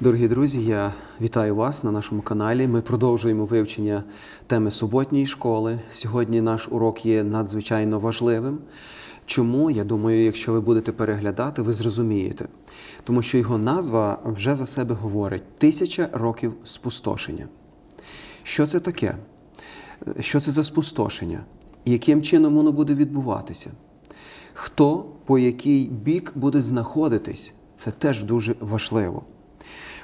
Дорогі друзі, я вітаю вас на нашому каналі. Ми продовжуємо вивчення теми суботньої школи. Сьогодні наш урок є надзвичайно важливим. Чому? Я думаю, якщо ви будете переглядати, ви зрозумієте. Тому що його назва вже за себе говорить тисяча років спустошення. Що це таке? Що це за спустошення? Яким чином воно буде відбуватися? Хто по який бік буде знаходитись? Це теж дуже важливо.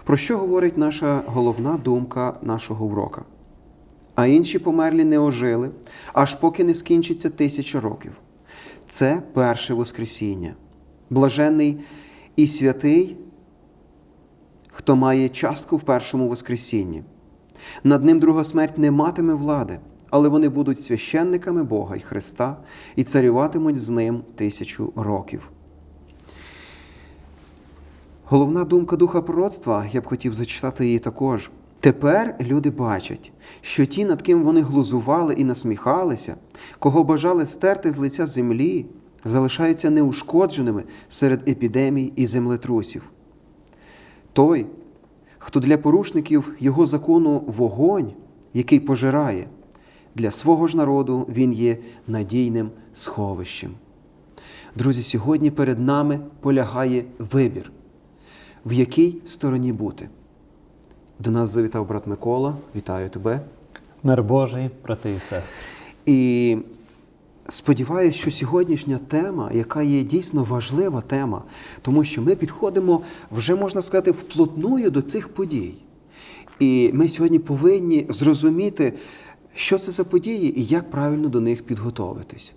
Про що говорить наша головна думка нашого урока? А інші померлі не ожили, аж поки не скінчиться тисяча років. Це перше Воскресіння. Блаженний і святий, хто має частку в першому Воскресінні. Над ним друга смерть не матиме влади, але вони будуть священниками Бога і Христа і царюватимуть з ним тисячу років. Головна думка духа пророцтва, я б хотів зачитати її також. Тепер люди бачать, що ті, над ким вони глузували і насміхалися, кого бажали стерти з лиця землі, залишаються неушкодженими серед епідемій і землетрусів. Той, хто для порушників його закону вогонь, який пожирає, для свого ж народу він є надійним сховищем. Друзі, сьогодні перед нами полягає вибір, в якій стороні бути. До нас завітав брат Микола. Вітаю тебе. Мир Божий, брати і сестри. І сподіваюся, що сьогоднішня тема, яка є дійсно важлива тема, тому що ми підходимо, вже можна сказати, вплотную до цих подій. І ми сьогодні повинні зрозуміти, що це за події і як правильно до них підготовитись.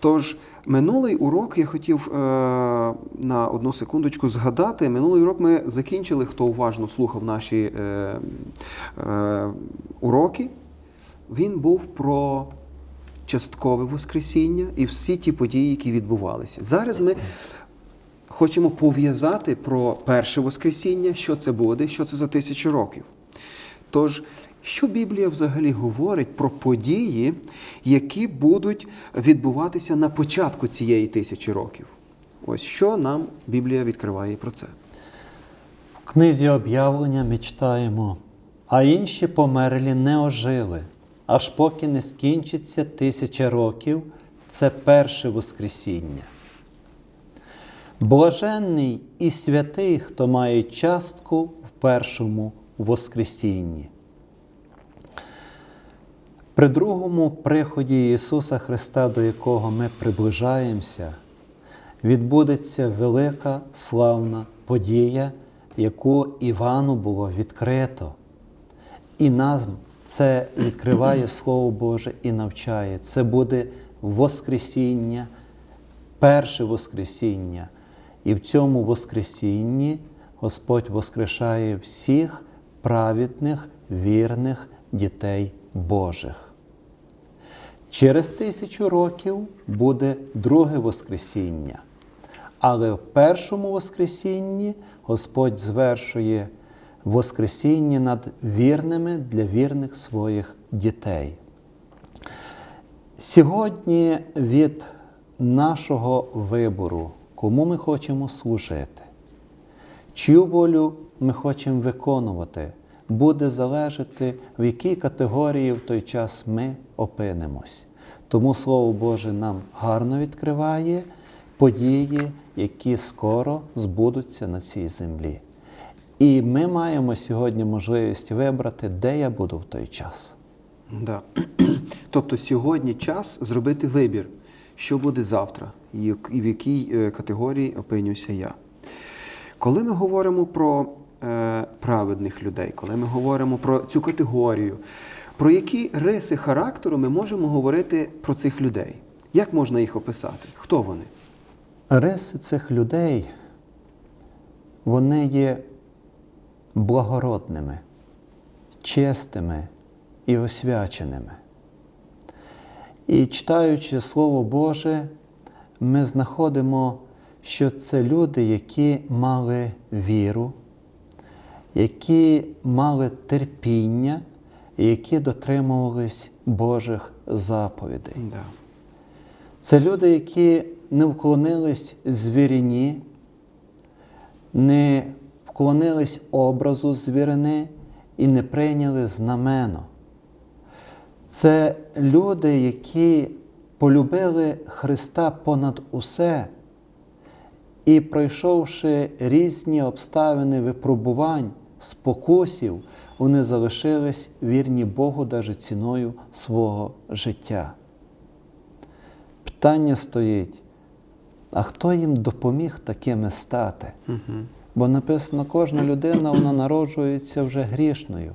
Тож, минулий урок я хотів е, на одну секундочку згадати. Минулий урок ми закінчили, хто уважно слухав наші е, е, уроки. Він був про часткове Воскресіння і всі ті події, які відбувалися. Зараз ми хочемо пов'язати про перше Воскресіння, що це буде, що це за тисячу років. Тож, що Біблія взагалі говорить про події, які будуть відбуватися на початку цієї тисячі років? Ось що нам Біблія відкриває про це. В книзі об'явлення ми читаємо, а інші померлі не ожили, аж поки не скінчиться тисяча років, це перше Воскресіння. Блаженний і святий, хто має частку в першому Воскресінні. При другому приході Ісуса Христа, до якого ми приближаємося, відбудеться велика славна подія, яку Івану було відкрито. І нам це відкриває Слово Боже і навчає. Це буде Воскресіння, перше Воскресіння. І в цьому Воскресінні Господь воскрешає всіх праведних, вірних дітей Божих. Через тисячу років буде друге Воскресіння. Але в першому Воскресінні Господь звершує Воскресіння над вірними для вірних своїх дітей. Сьогодні від нашого вибору, кому ми хочемо служити, чию волю ми хочемо виконувати, буде залежати, в якій категорії в той час ми опинимось. Тому Слово Боже нам гарно відкриває події, які скоро збудуться на цій землі. І ми маємо сьогодні можливість вибрати, де я буду в той час. Да. Тобто сьогодні час зробити вибір, що буде завтра, і в якій е, категорії опинюся я. Коли ми говоримо про праведних людей, коли ми говоримо про цю категорію, про які риси характеру ми можемо говорити про цих людей? Як можна їх описати? Хто вони? Риси цих людей, вони є благородними, чистими і освяченими. І читаючи Слово Боже, ми знаходимо, що це люди, які мали віру, які мали терпіння, які дотримувались Божих заповідей. Да. Це люди, які не вклонились звіріні, не вклонились образу звірини і не прийняли знамено. Це люди, які полюбили Христа понад усе і, пройшовши різні обставини випробувань, спокусів, вони залишились вірні Богу даже ціною свого життя. Питання стоїть, а хто їм допоміг такими стати? Бо написано, кожна людина вона народжується вже грішною.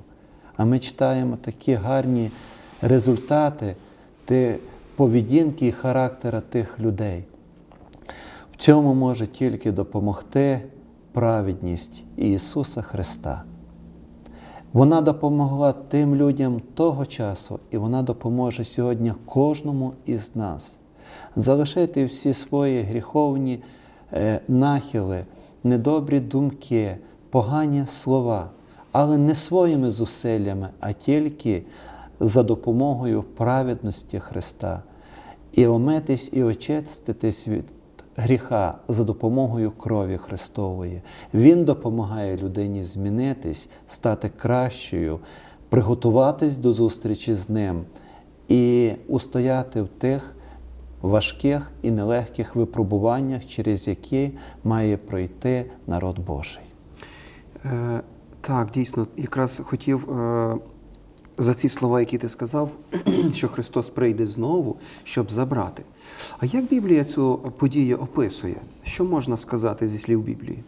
А ми читаємо такі гарні результати ти, поведінки і характера тих людей. В цьому може тільки допомогти праведність Ісуса Христа. Вона допомогла тим людям того часу, і вона допоможе сьогодні кожному із нас залишити всі свої гріховні е, нахили, недобрі думки, погані слова, але не своїми зусиллями, а тільки за допомогою праведності Христа, і омитись і очиститись від гріха за допомогою крові Христової. Він допомагає людині змінитись, стати кращою, приготуватись до зустрічі з ним і устояти в тих важких і нелегких випробуваннях, через які має пройти народ Божий. Е, так, дійсно, якраз хотів е, за ці слова, які ти сказав, що Христос прийде знову, щоб забрати. А як Біблія цю подію описує? Що можна сказати зі слів Біблії?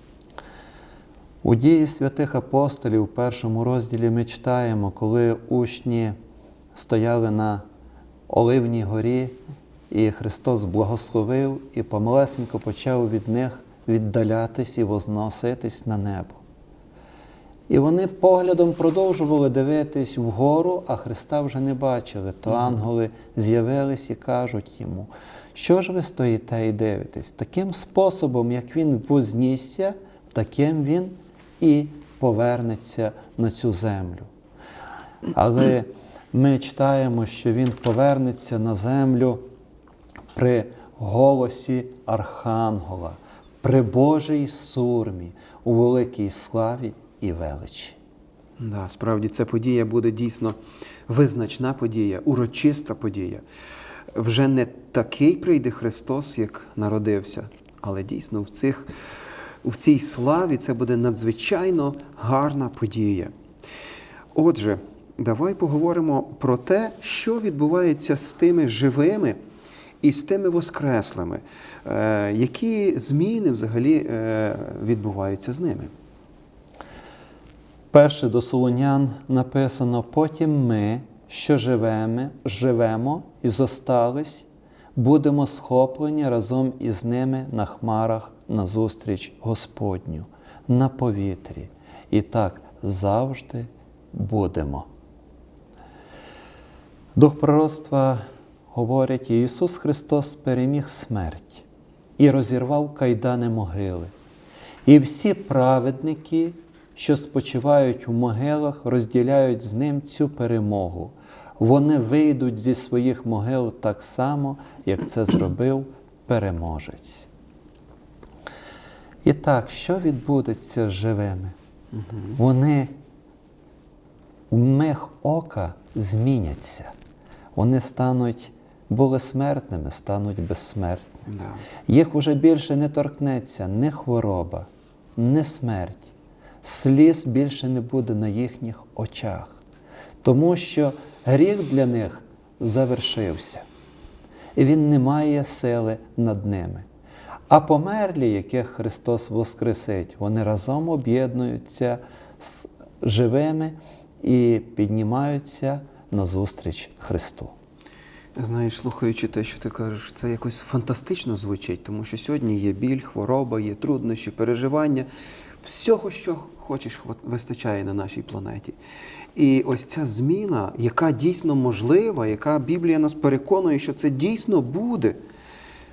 У дії святих апостолів у першому розділі ми читаємо, коли учні стояли на Оливній горі, і Христос благословив і помалесенько почав від них віддалятись і возноситись на небо. І вони поглядом продовжували дивитись вгору, а Христа вже не бачили. То ангели з'явились і кажуть йому, що ж ви стоїте і дивитесь? Таким способом, як він вознісся, таким він і повернеться на цю землю. Але ми читаємо, що він повернеться на землю при голосі Архангела, при Божій сурмі, у великій славі і величі. Да, справді ця подія буде дійсно визначна подія, урочиста подія. Вже не такий прийде Христос, як народився, але дійсно в, цих, в цій славі це буде надзвичайно гарна подія. Отже, давай поговоримо про те, що відбувається з тими живими і з тими воскреслими. Е, які зміни взагалі е, відбуваються з ними? Перше до Солонян написано: потім ми, що живемо, живемо і зостались, будемо схоплені разом із ними на хмарах назустріч Господню, на повітрі. І так завжди будемо. Дух пророцтва говорить, Ісус Христос переміг смерть і розірвав кайдани могили. І всі праведники, що спочивають у могилах, розділяють з ним цю перемогу. Вони вийдуть зі своїх могил так само, як це зробив переможець. І так, що відбудеться з живими? Вони в миг ока зміняться. Вони стануть були смертними, стануть безсмертними. Да. Їх уже більше не торкнеться ні хвороба, ні смерть. Сліз більше не буде на їхніх очах, тому що гріх для них завершився, і він не має сили над ними. А померлі, яких Христос воскресить, вони разом об'єднуються з живими і піднімаються назустріч Христу. Знаєш, слухаючи те, що ти кажеш, це якось фантастично звучить, тому що сьогодні є біль, хвороба, є труднощі, переживання. Всього, що хочеш, вистачає на нашій планеті. І ось ця зміна, яка дійсно можлива, яка Біблія нас переконує, що це дійсно буде,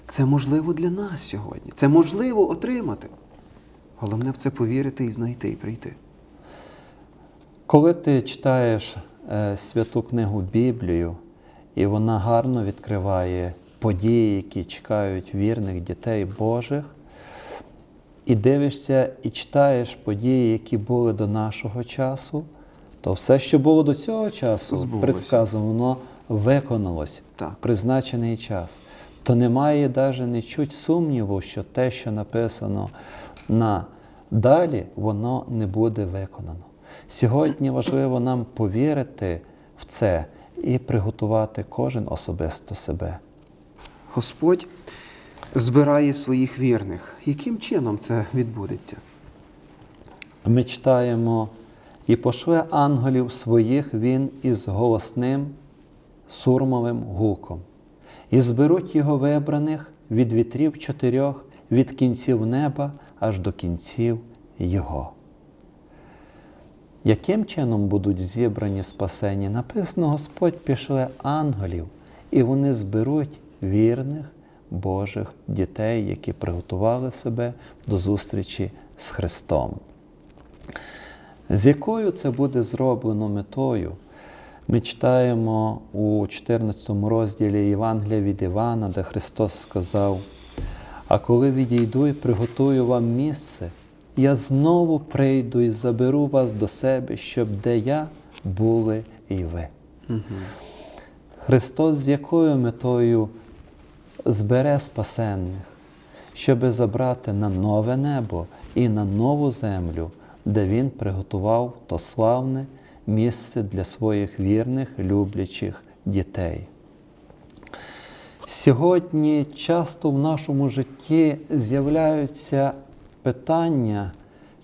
це можливо для нас сьогодні. Це можливо отримати. Головне в це повірити і знайти, і прийти. Коли ти читаєш е, святу книгу Біблію, і вона гарно відкриває події, які чекають вірних дітей Божих, і дивишся і читаєш події, які були до нашого часу, то все, що було до цього часу, Збулося. предсказано, воно виконалось Так. в призначений час. То немає навіть не чуть сумніву, що те, що написано на далі, воно не буде виконано. Сьогодні важливо нам повірити в це і приготувати кожен особисто себе. Господь збирає своїх вірних. Яким чином це відбудеться? Ми читаємо, і пошле ангелів своїх він із голосним сурмовим гуком, і зберуть його вибраних від вітрів чотирьох, від кінців неба аж до кінців його. Яким чином будуть зібрані спасені? Написано, Господь пішле ангелів, і вони зберуть вірних Божих дітей, які приготували себе до зустрічі з Христом. З якою це буде зроблено метою? Ми читаємо у 14 розділі Євангелія від Івана, де Христос сказав: А коли відійду і приготую вам місце, я знову прийду і заберу вас до себе, щоб де я були і ви. Христос з якою метою збере спасенних, щоби забрати на нове небо і на нову землю, де Він приготував то славне місце для своїх вірних, люблячих дітей. Сьогодні часто в нашому житті з'являються питання,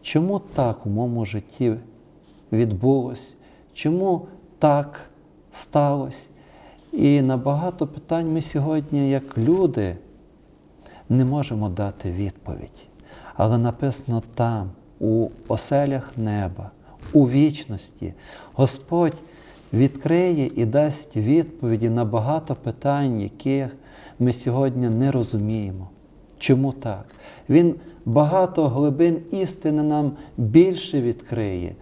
чому так у моєму житті відбулось, чому так сталося. І на багато питань ми сьогодні, як люди, не можемо дати відповідь. Але написано там, у оселях неба, у вічності, Господь відкриє і дасть відповіді на багато питань, яких ми сьогодні не розуміємо. Чому так? Він багато глибин істини нам більше відкриє,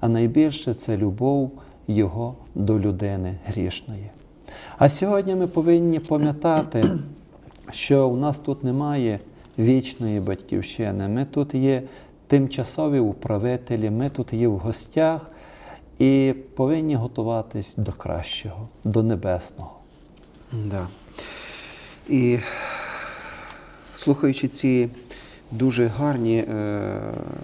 а найбільше це любов Його до людини грішної. А сьогодні ми повинні пам'ятати, що у нас тут немає вічної батьківщини. Ми тут є тимчасові управителі, ми тут є в гостях і повинні готуватись до кращого, до небесного. Да. І слухаючи ці дуже гарні е,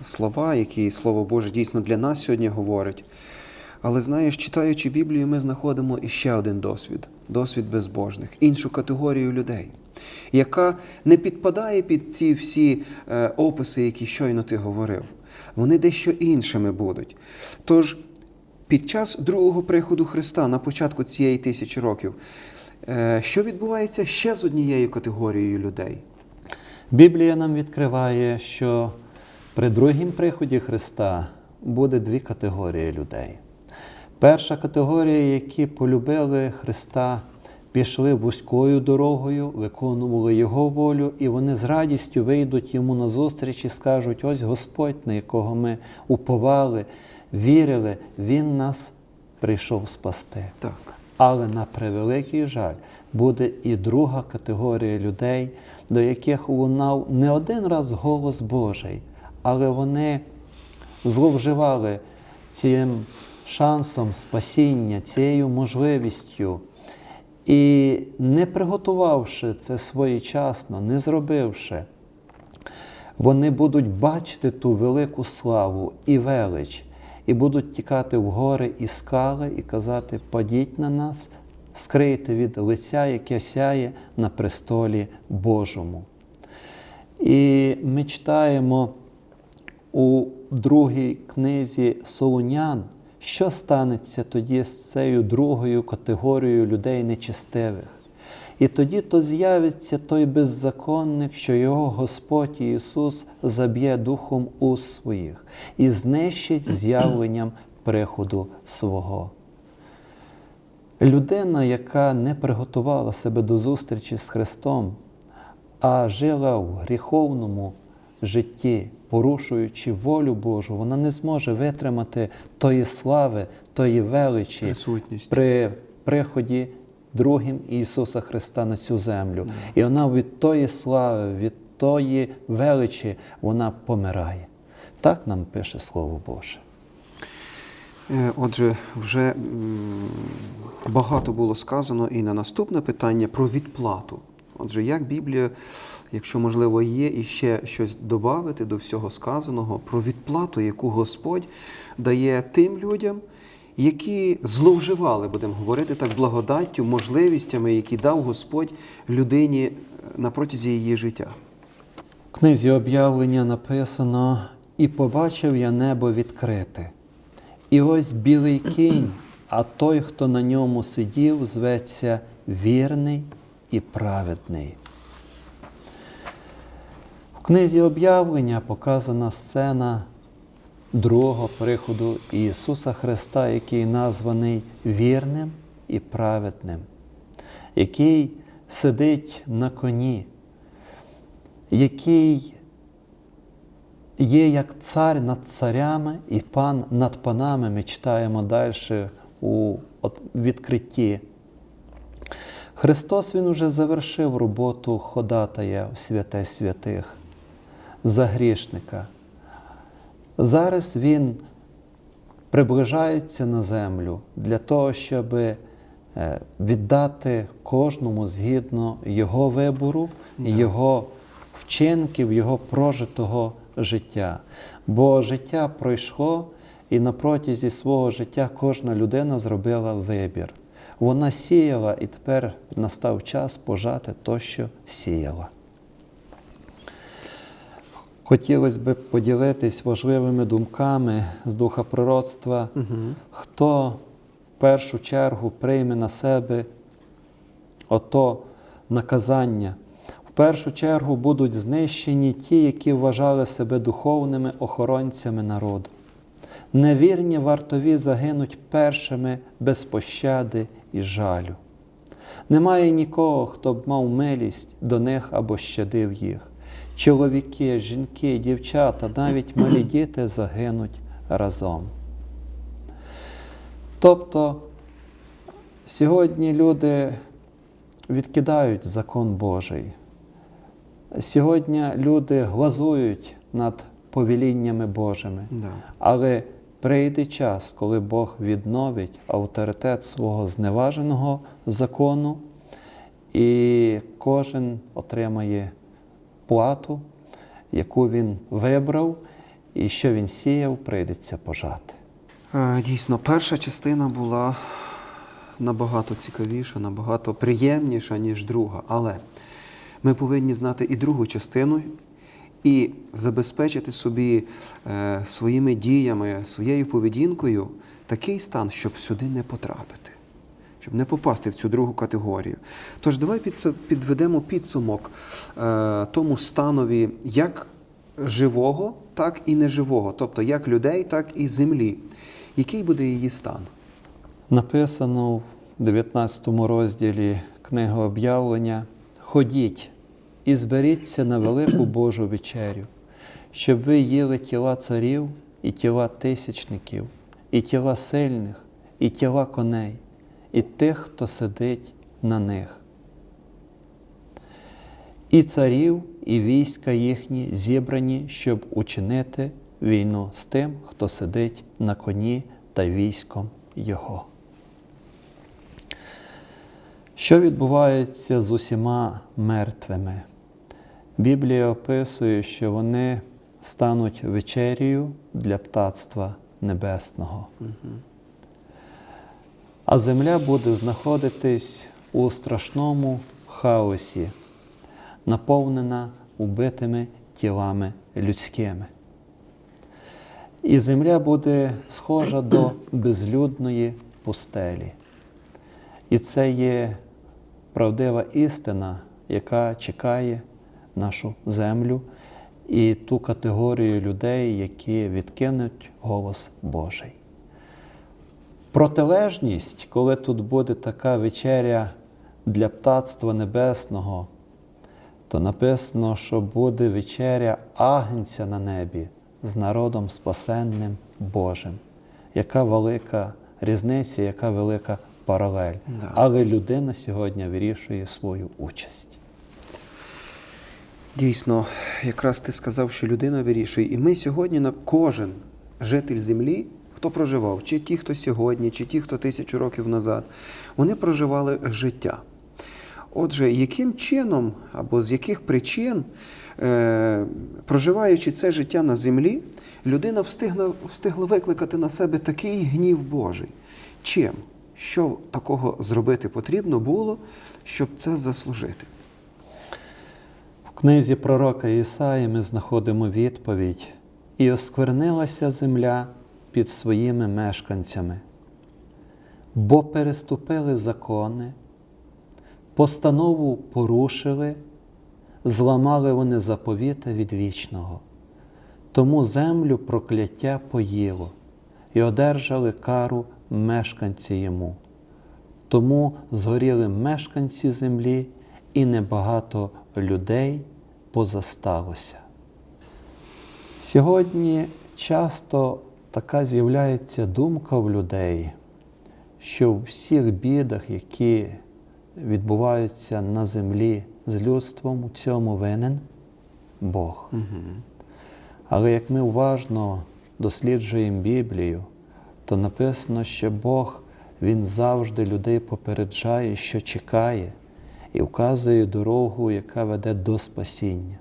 слова, які Слово Боже дійсно для нас сьогодні говорить. Але знаєш, читаючи Біблію, ми знаходимо іще один досвід досвід безбожних, іншу категорію людей, яка не підпадає під ці всі е, описи, які щойно ти говорив. Вони дещо іншими будуть. Тож, під час другого приходу Христа на початку цієї тисячі років, е, що відбувається ще з однією категорією людей? Біблія нам відкриває, що при другім приході Христа буде дві категорії людей. Перша категорія, які полюбили Христа, пішли вузькою дорогою, виконували Його волю, і вони з радістю вийдуть йому на зустріч і скажуть: ось Господь, на якого ми уповали, вірили, Він нас прийшов спасти. Так. Але на превеликий жаль буде і друга категорія людей, до яких лунав не один раз голос Божий, але вони зловживали цим шансом спасіння, цією можливістю. І не приготувавши це своєчасно, не зробивши, вони будуть бачити ту велику славу і велич, і будуть тікати в гори і скали, і казати: падіть на нас, скрийте від лиця, яке сяє на престолі Божому. І ми читаємо у другій книзі Солунян, що станеться тоді з цією другою категорією людей нечестивих. І тоді то з'явиться той беззаконник, що його Господь Ісус заб'є духом уст своїх і знищить з'явленням приходу свого. Людина, яка не приготувала себе до зустрічі з Христом, а жила в гріховному житті, порушуючи волю Божу, вона не зможе витримати тої слави, тої величі Присутність. при приході другим Ісуса Христа на цю землю. І вона від тої слави, від тої величі вона помирає. Так нам пише Слово Боже. Е, Отже, вже багато було сказано і на наступне питання про відплату. Отже, як Біблія, якщо можливо є, і ще щось додати до всього сказаного про відплату, яку Господь дає тим людям, які зловживали, будемо говорити так, благодаттю, можливістями, які дав Господь людині е, на протязі її життя. В книзі об'явлення написано: І побачив я небо відкрите. І ось білий кінь, а той, хто на ньому сидів, зветься вірний і праведний. В книзі об'явлення показана сцена другого приходу Ісуса Христа, який названий вірним і праведним, який сидить на коні, який є як цар над царями і пан над панами. Ми читаємо далі у відкритті. Христос Він уже завершив роботу ходатая в святе святих за грішника. Зараз Він приближається на землю для того, щоб е, віддати кожному згідно Його вибору, Його вчинків, Його прожитого життя. Бо життя пройшло, і на протязі свого життя кожна людина зробила вибір. Вона сіяла, і тепер настав час пожати то, що сіяла. Хотілося б поділитись важливими думками з духа пророцтва, хто в першу чергу прийме на себе ото наказання. В першу чергу будуть знищені ті, які вважали себе духовними охоронцями народу. Невірні вартові загинуть першими без пощади і жалю. Немає нікого, хто б мав милість до них або щадив їх. Чоловіки, жінки, дівчата, навіть малі діти загинуть разом. Тобто сьогодні люди відкидають закон Божий. Сьогодні люди глазують над повеліннями Божими. Да. Але прийде час, коли Бог відновить авторитет свого зневаженого закону, і кожен отримає плату, яку він вибрав, і що він сіяв, прийдеться пожати. Е, Дійсно, перша частина була набагато цікавіша, набагато приємніша, ніж друга. Але ми повинні знати і другу частину і забезпечити собі е, своїми діями, своєю поведінкою такий стан, щоб сюди не потрапити, щоб не попасти в цю другу категорію. Тож давай підведемо підсумок е, тому станові як живого, так і неживого, тобто як людей, так і землі. Який буде її стан? Написано в 19 розділі книги об'явлення: Ходіть і зберіться на велику Божу вечерю, щоб ви їли тіла царів і тіла тисячників, і тіла сильних, і тіла коней, і тих, хто сидить на них. І царів, і війська їхні зібрані, щоб учинити війну з тим, хто сидить на коні та військом його. Що відбувається з усіма мертвими? Біблія описує, що вони стануть вечерію для птацтва небесного. А земля буде знаходитись у страшному хаосі, наповнена убитими тілами людськими. І земля буде схожа до безлюдної пустелі. І це є правдива істина, яка чекає нашу землю і ту категорію людей, які відкинуть голос Божий. Протилежність, коли тут буде така вечеря для птацтва небесного, то написано, що буде вечеря агнця на небі з народом спасенним Божим. Яка велика різниця, яка велика паралель. Да. Але людина сьогодні вирішує свою участь. Дійсно, якраз ти сказав, що людина вирішує. І ми сьогодні на кожен житель землі, хто проживав, чи ті, хто сьогодні, чи ті, хто тисячу років назад, вони проживали життя. Отже, яким чином або з яких причин, е, проживаючи це життя на землі, людина встигла, встигла викликати на себе такий гнів Божий? Чим? Що такого зробити потрібно було, щоб це заслужити? В книзі пророка Ісаї ми знаходимо відповідь і осквернилася земля під своїми мешканцями, бо переступили закони, постанову порушили, зламали вони заповіта від вічного. Тому землю прокляття поїло і одержали кару мешканці йому. Тому згоріли мешканці землі, і небагато людей позасталося. Сьогодні часто така з'являється думка в людей, що в всіх бідах, які відбуваються на землі з людством, у цьому винен Бог. Але як ми уважно досліджуємо Біблію, то написано, що Бог Він завжди людей попереджає, що чекає, і вказує дорогу, яка веде до спасіння,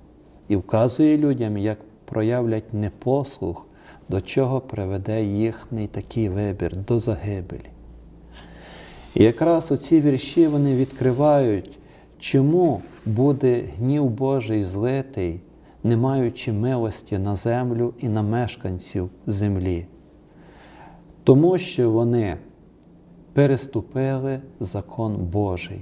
і вказує людям, як проявлять непослух, до чого приведе їхній такий вибір до загибелі. І якраз оці вірші вони відкривають, чому буде гнів Божий злитий, не маючи милості на землю і на мешканців землі. Тому що вони переступили закон Божий.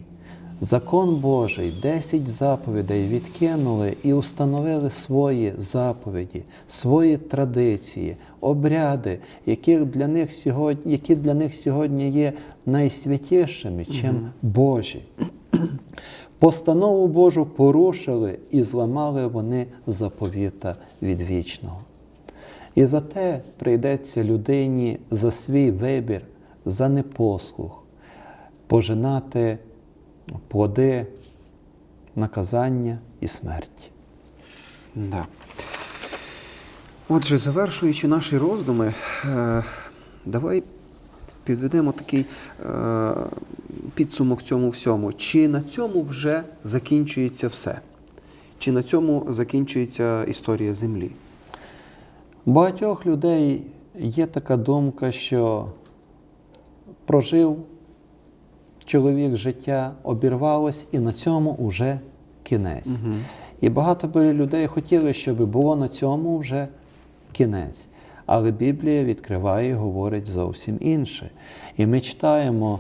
Закон Божий, 10 заповідей відкинули і установили свої заповіді, свої традиції, обряди, які для них сьогодні, які для них сьогодні є найсвятішими, чим Божі. Постанову Божу порушили і зламали вони заповіта від вічного. І за те прийдеться людині за свій вибір, за непослух, пожинати плоди наказання і смерті. Да. Отже, завершуючи наші роздуми, е, давай підведемо такий е, підсумок цьому всьому. Чи на цьому вже закінчується все? Чи на цьому закінчується історія Землі? У багатьох людей є така думка, що прожив чоловік життя, обірвалось, і на цьому вже кінець. І багато би людей хотіли, щоб було на цьому вже кінець. Але Біблія відкриває і говорить зовсім інше. І ми читаємо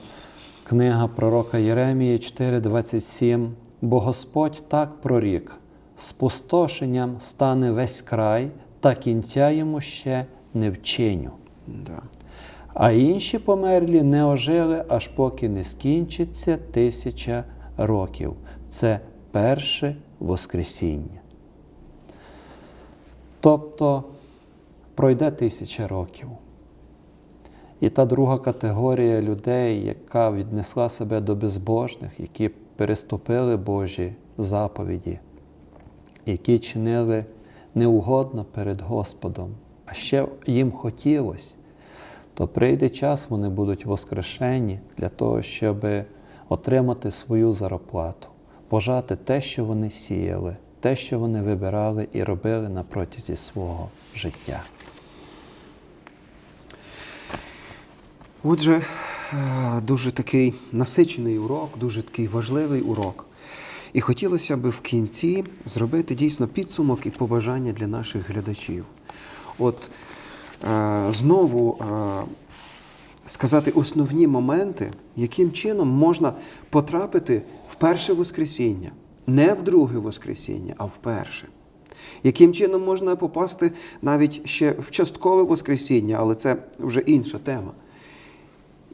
книга пророка Єремії 4:27, бо Господь так прорік, спустошенням стане весь край, та кінця йому ще не вчиню. Да. А інші померлі не ожили, аж поки не скінчиться тисяча років. Це перше Воскресіння. Тобто пройде тисяча років. І та друга категорія людей, яка віднесла себе до безбожних, які переступили Божі заповіді, які чинили неугодно перед Господом, а ще їм хотілося, то прийде час, вони будуть воскрешені для того, щоб отримати свою зарплату, пожати те, що вони сіяли, те, що вони вибирали і робили на протязі свого життя. Отже, е, дуже такий насичений урок, дуже такий важливий урок. І хотілося б в кінці зробити дійсно підсумок і побажання для наших глядачів. От знову е, сказати основні моменти, яким чином можна потрапити в перше Воскресіння. Не в друге Воскресіння, а в перше. Яким чином можна попасти навіть ще в часткове Воскресіння, але це вже інша тема.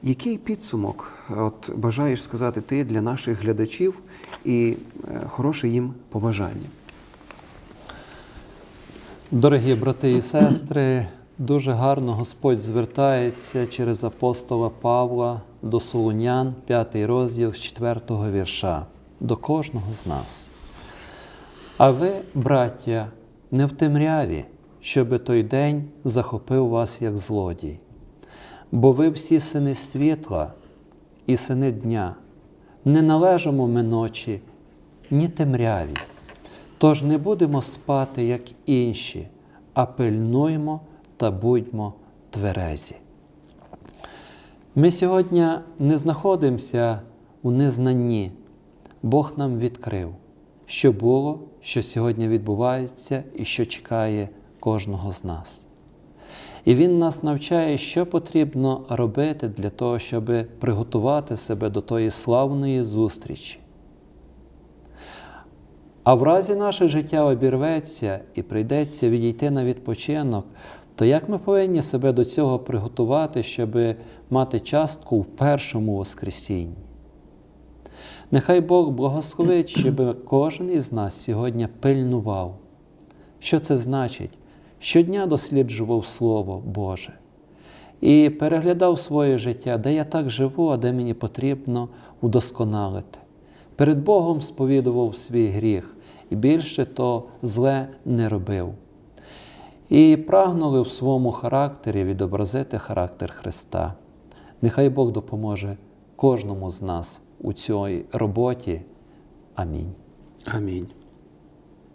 Який підсумок от, бажаєш сказати ти для наших глядачів і е, хороше їм побажання? Дорогі брати і сестри, дуже гарно Господь звертається через апостола Павла до Солунян, 5 розділ з 4 вірша, до кожного з нас. А ви, браття, не в темряві, щоби той день захопив вас як злодій. Бо ви всі сини світла і сини дня, не належимо ми ночі, ні темряві. Тож не будемо спати, як інші, а пильнуймо та будьмо тверезі. Ми сьогодні не знаходимося у незнанні. Бог нам відкрив, що було, що сьогодні відбувається і що чекає кожного з нас. І Він нас навчає, що потрібно робити для того, щоб приготувати себе до тої славної зустрічі. А в разі наше життя обірветься і прийдеться відійти на відпочинок, то як ми повинні себе до цього приготувати, щоб мати частку в першому Воскресінні? Нехай Бог благословить, щоб кожен із нас сьогодні пильнував. Що це значить? Щодня досліджував Слово Боже і переглядав своє життя, де я так живу, а де мені потрібно удосконалити. Перед Богом сповідував свій гріх і більше то зле не робив. І прагнули в своєму характері відобразити характер Христа. Нехай Бог допоможе кожному з нас у цій роботі. Амінь. Амінь.